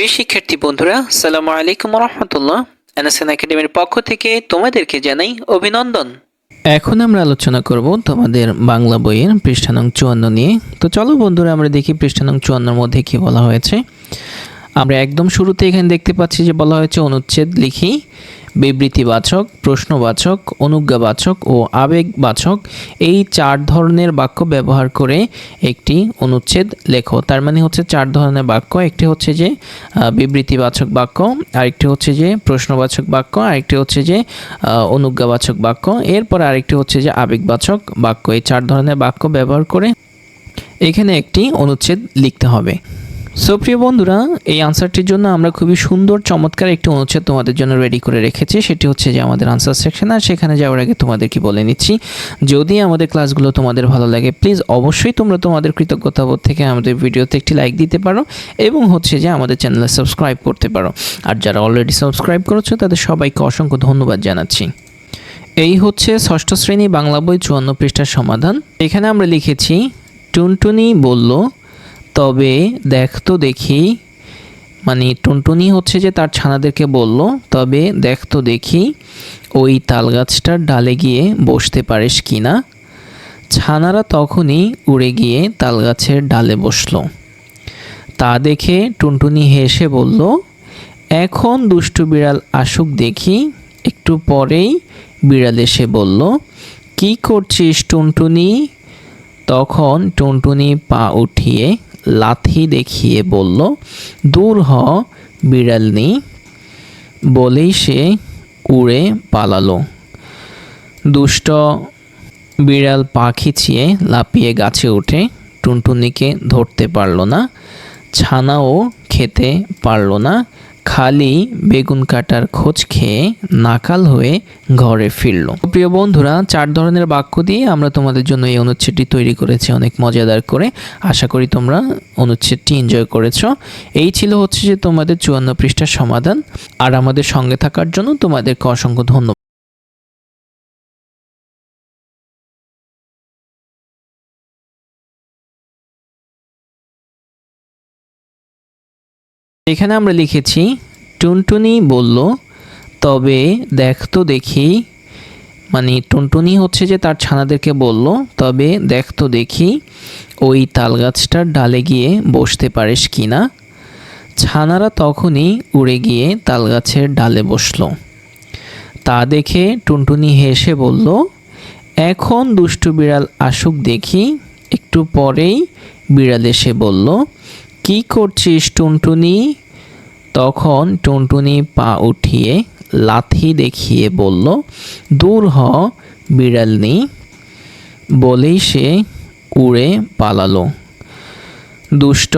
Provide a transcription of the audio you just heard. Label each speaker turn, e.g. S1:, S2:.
S1: প্রিয় শিক্ষার্থী বন্ধুরা সালাম আলাইকুম রহমতুল্লাহ এনএসএন একাডেমির পক্ষ থেকে তোমাদেরকে জানাই অভিনন্দন। এখন আমরা আলোচনা করব তোমাদের বাংলা বইয়ের পৃষ্ঠানং চুয়ান্ন নিয়ে। তো চলো বন্ধুরা, আমরা দেখি পৃষ্ঠানং চুয়ান্নর মধ্যে কি বলা হয়েছে। আমরা একদম শুরুতে এখানে দেখতে পাচ্ছি যে বলা হয়েছে অনুচ্ছেদ লিখি, বিবৃতিবাচক, প্রশ্নবাচক, অনুজ্ঞাবাচক ও আবেগবাচক। এই চার ধরনের বাক্য ব্যবহার করে একটি অনুচ্ছেদ লেখো। তার মানে হচ্ছে চার ধরনের বাক্য। একটি হচ্ছে যে বিবৃতিবাচক বাক্য, আরেকটি হচ্ছে যে, প্রশ্নবাচক বাক্য, আরেকটি হচ্ছে যে অনুজ্ঞাবাচক বাক্য। এরপর আরেকটি হচ্ছে যে, আবেগবাচক বাক্য। এই চার ধরনের বাক্য ব্যবহার করে এখানে একটি অনুচ্ছেদ লিখতে হবে। সো প্রিয় বন্ধুরা, এই আনসারটির জন্য আমরা খুবই সুন্দর, চমৎকার একটি অনুচ্ছেদ তোমাদের জন্য রেডি করে রেখেছি। সেটি হচ্ছে যে আমাদের আনসার সেকশন আর সেখানে যাওয়ার আগে তোমাদেরকে বলে নিচ্ছি, যদি আমাদের ক্লাসগুলো তোমাদের ভালো লাগে প্লিজ অবশ্যই তোমরা তোমাদের কৃতজ্ঞতাবোধ থেকে আমাদের ভিডিওতে একটি লাইক দিতে পারো এবং হচ্ছে যে আমাদের চ্যানেলে সাবস্ক্রাইব করতে পারো। আর যারা অলরেডি সাবস্ক্রাইব করেছ, তাদের সবাইকে অসংখ্য ধন্যবাদ জানাচ্ছি। এই হচ্ছে ষষ্ঠ শ্রেণি বাংলা বই চুয়ান্ন পৃষ্ঠার সমাধান। এখানে আমরা লিখেছি, টুনটুনি বলল তবে দেখ তো দেখি। মানে টুনটুনি হচ্ছে যে তার ছানাদেরকে বলল, তবে দেখ তো দেখি ওই তাল গাছটার ডালে গিয়ে বসতে পারিস কি না ছানারা তখনই উড়ে গিয়ে তাল গাছের ডালে বসল। তা দেখে টুনটুনি হেসে বলল, এখন দুষ্টু বিড়াল আসুক দেখি। একটু পরেই বিড়াল এসে বলল, কি করছিস টুনটুনি? তখন টুনটুনি পা উঠিয়ে লাথি দেখিয়ে বলল, দূর হ, বিড়ালনি। বলেই সে উড়ে পালালো। দুষ্ট বিড়াল পা খিচিয়ে লাপিয়ে গাছে উঠে টুনটুনিকে ধরতে পারল না, ছানাও খেতে পারল না খালি বেগুন কাটার খোঁজ খেয়ে নাকাল হয়ে ঘরে ফিরল। প্রিয় বন্ধুরা, চার ধরনের বাক্য দিয়ে আমরা তোমাদের জন্য এই অনুচ্ছেদটি তৈরি করেছি অনেক মজাদার করে। আশা করি তোমরা অনুচ্ছেদটি এনজয় করেছ। এই ছিল হচ্ছে যে তোমাদের চুয়ান্ন পৃষ্ঠার সমাধান। আর আমাদের সঙ্গে থাকার জন্য তোমাদেরকে অসংখ্য ধন্যবাদ। এখানে আমরা লিখেছি টুনটুনি বলল, তবে দেখ তো দেখি। মানে টুনটুনি হচ্ছে যে তার ছানাদেরকে বলল, তবে দেখ তো দেখি, ওই তাল গাছটার ডালে গিয়ে বসতে পারিস কি না? ছানারা তখনই উড়ে গিয়ে তাল গাছের ডালে বসল। তা দেখে টুনটুনি হেসে বলল, এখন দুষ্টু বিড়াল আসুক দেখি। একটু পরেই বিড়াল এসে বলল, কি করছিস টুনটুনি? তখন টুনটুনি পা উঠিয়ে লাথি দেখিয়ে বলল, দূর হ, বিড়ালনি। বলেই সে উড়ে পালালো। দুষ্ট